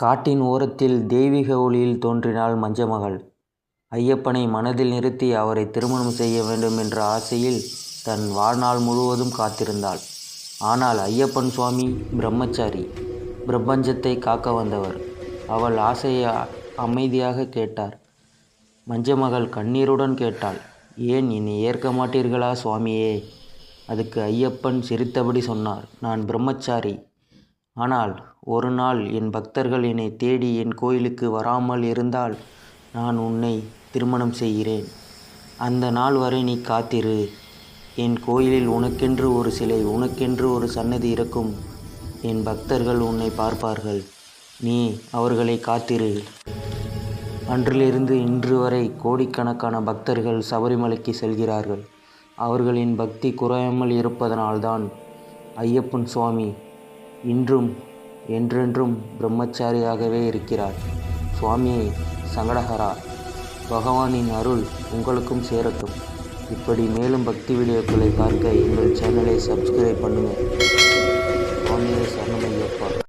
காட்டின் ஓரத்தில் தெய்வீக ஒளியில் தோன்றினாள் மஞ்சமகள். ஐயப்பனை மனதில் நிறுத்தி அவரை திருமணம் செய்ய வேண்டும் என்ற ஆசையில் தன் வாழ்நாள் முழுவதும் காத்திருந்தாள். ஆனால் ஐயப்பன் சுவாமி பிரம்மச்சாரி. பிரபஞ்சத்தை காக்க வந்தவர். அவள் ஆசையை அமைதியாக கேட்டார். மஞ்சமகள் கண்ணீருடன் கேட்டாள் ஏன் என்னை ஏற்க மாட்டீர்களா சுவாமியே? அதுக்கு ஐயப்பன் சிரித்தபடி சொன்னார் நான் பிரம்மச்சாரி. ஆனால் ஒரு நாள் என் பக்தர்கள் என்னைத் தேடி என் கோயிலுக்கு வராமல் இருந்தால் நான் உன்னை திருமணம் செய்கிறேன். அந்த நாள் வரை நீ காத்திரு. என் கோயிலில் உனக்கென்று ஒரு சிலை உனக்கென்று ஒரு சன்னதி இருக்கும். என் பக்தர்கள் உன்னை பார்ப்பார்கள். நீ அவர்களை காத்திரு. அன்றிலிருந்து இன்று வரை கோடிக்கணக்கான பக்தர்கள் சபரிமலைக்கு செல்கிறார்கள். அவர்களின் பக்தி குறையாமல் இருப்பதனால்தான் ஐயப்பன் சுவாமி இன்றும் என்றென்றும் பிரம்மச்சாரியாகவே இருக்கிறார். சுவாமியே சங்கடஹரா. பகவானின் அருள் உங்களுக்கும் சேரட்டும். இப்படி மேலும் பக்தி வீடியோக்களை பார்க்க எங்கள் சேனலை சப்ஸ்கிரைப் பண்ணுங்கள் சுவாமியே சரணமையப்பா.